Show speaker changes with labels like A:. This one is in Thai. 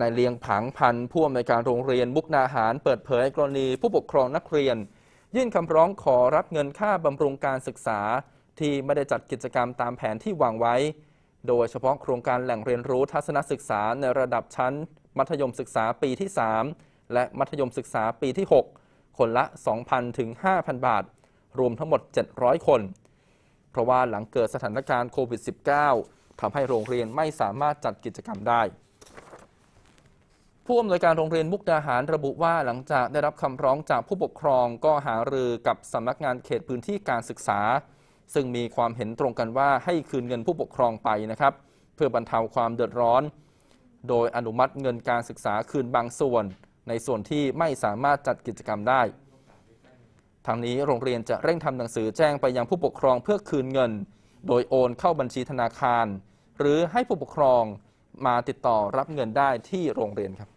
A: นายเลียงผังพันธ์ผู้อำนวยการโรงเรียนมุกนาหาร เปิดเผยกรณีผู้ปกครองนักเรียน ยื่นคำร้องขอรับเงินค่าบำรุงการศึกษา ที่ไม่ได้จัดกิจกรรมตามแผนที่วางไว้ โดยเฉพาะโครงการแหล่งเรียนรู้ทัศนศึกษาในระดับชั้น มัธยมศึกษาปีที่ 3 และมัธยมศึกษาปีที่ 6 คนละ 2,000 ถึง 5,000 บาท รวมทั้งหมด 700 คน เพราะว่าหลังเกิดสถานการณ์โควิด -19 ทำให้โรงเรียนไม่สามารถจัดกิจกรรมได้ ผู้อำนวยการโรงเรียนมุกดาหารระบุว่าหลังจากได้รับคำร้องจากผู้ปกครองก็หารือกับสำนักงานเขตพื้นที่การศึกษา ซึ่งมีความเห็นตรงกันว่าให้คืนเงินผู้ปกครองไปนะครับ เพื่อบรรเทาความเดือดร้อน โดยอนุมัติเงินการศึกษาคืนบางส่วน ในส่วนที่ไม่สามารถจัดกิจกรรมได้ทางนี้โรงเรียนจะเร่งทำหนังสือแจ้งไปยังผู้ปกครองเพื่อคืนเงิน โดยโอนเข้าบัญชีธนาคาร หรือให้ผู้ปกครอง มาติดต่อรับเงินได้ที่โรงเรียนครับ